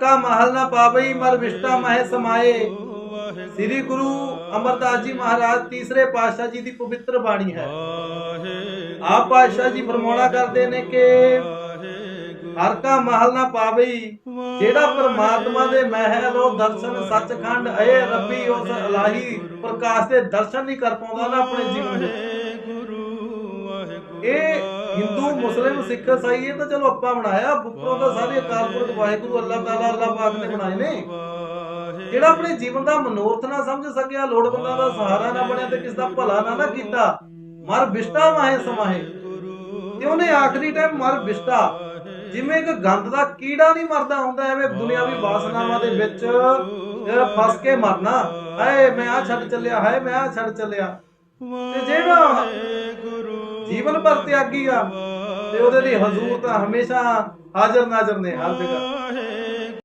ਕਾ ਮਹਲ ਨਾ ਪਾਵਈ ਮਰ ਵਿਸ਼ਟਾ ਮਹਿ ਸਮਾਏ। ਸ੍ਰੀ ਗੁਰੂ ਅਮਰਦਾਸ ਜੀ ਮਹਾਰਾਜ ਤੀਸਰੇ ਪਾਤਸ਼ਾਹ ਜੀ ਦੀ ਪਵਿੱਤਰ ਬਾਣੀ ਹੈ। ਆਪ ਪਾਤਸ਼ਾਹ ਜੀ ਫਰਮਾਉਣਾ ਕਰਦੇ ਨੇ ਕਿ ਹਰ ਕਾ ਮਹਲ ਨਾ ਪਾਵਈ, ਜਿਹੜਾ ਪਰਮਾਤਮਾ ਦੇ ਮਹਿਲ, ਉਹ ਦਰਸ਼ਨ ਸੱਚਖੰਡ ਏ ਰੱਬੀ, ਉਸ ਇਲਾਹੀ ਪ੍ਰਕਾਸ਼ ਦੇ ਦਰਸ਼ਨ ਨਹੀਂ ਕਰ ਪਾਉਂਦਾ ਨਾ ਆਪਣੇ ਜੀਵਨ ਵਿੱਚ ਹਿੰਦੂ, ਮੁਸਲਿਮ, ਸਿੱਖ ਇਸਾਈ ਇਹ ਤਾਂ ਚਲੋ ਆਪਾਂ ਬਣਾਇਆ। ਉੱਪਰੋਂ ਤਾਂ ਸਾਰੇ ਅਕਾਲ ਪੁਰਖ ਵਾਹਿਗੁਰੂ, ਅੱਲਾਹ ਤਾਲਾ, ਅੱਲਾਹ ਪਾਕ ਨੇ ਬਣਾਏ ਨੇ। ਜਿਹੜਾ ਆਪਣੇ ਜੀਵਨ ਦਾ ਮਨੋਰਥ ਨਾ ਸਮਝ ਸਕਿਆ, ਲੋੜਵੰਦਾਂ ਦਾ ਸਹਾਰਾ ਨਾ ਬਣਿਆ ਤੇ ਕਿਸ ਦਾ ਭਲਾ ਨਾ ਨਾ ਕੀਤਾ, ਮਰ ਬਿਸ਼ਟਾ ਮਾਹੇ ਸਮਾਹੇ। ਤੇ ਉਹਨੇ ਆਖਰੀ ਟਾਈਮ ਮਰ ਬਿਸ਼ਟਾ? ਜਿਵੇਂ ਇੱਕ ਗੰਦ ਦਾ ਕੀੜਾ ਨਹੀਂ ਮਰਦਾ ਹੁੰਦਾ, ਐਵੇਂ ਦੁਨਿਆਵੀ ਵਾਸਨਾਵਾਂ ਦੇ ਵਿੱਚ ਫਸ ਕੇ ਮਰਨਾ। ਹਾਏ, ਮੈਂ ਆ ਛੱਡ ਚੱਲਿਆ, ਹਾਏ, ਮੈਂ ਆ ਛੱਡ ਚੱਲਿਆ। ਤੇ ਜਿਹੜਾ ਜੀਵਨ ਭਰ ਤਿਆਗੀ ਆ। ਤੇ ਉਹਦੇ ਲਈ ਹਜ਼ੂਰ ਤਾਂ ਹਮੇਸ਼ਾ ਹਾਜ਼ਰ ਨਾਜ਼ਰ ਨੇ ਹਰ ਜਗ੍ਹਾ।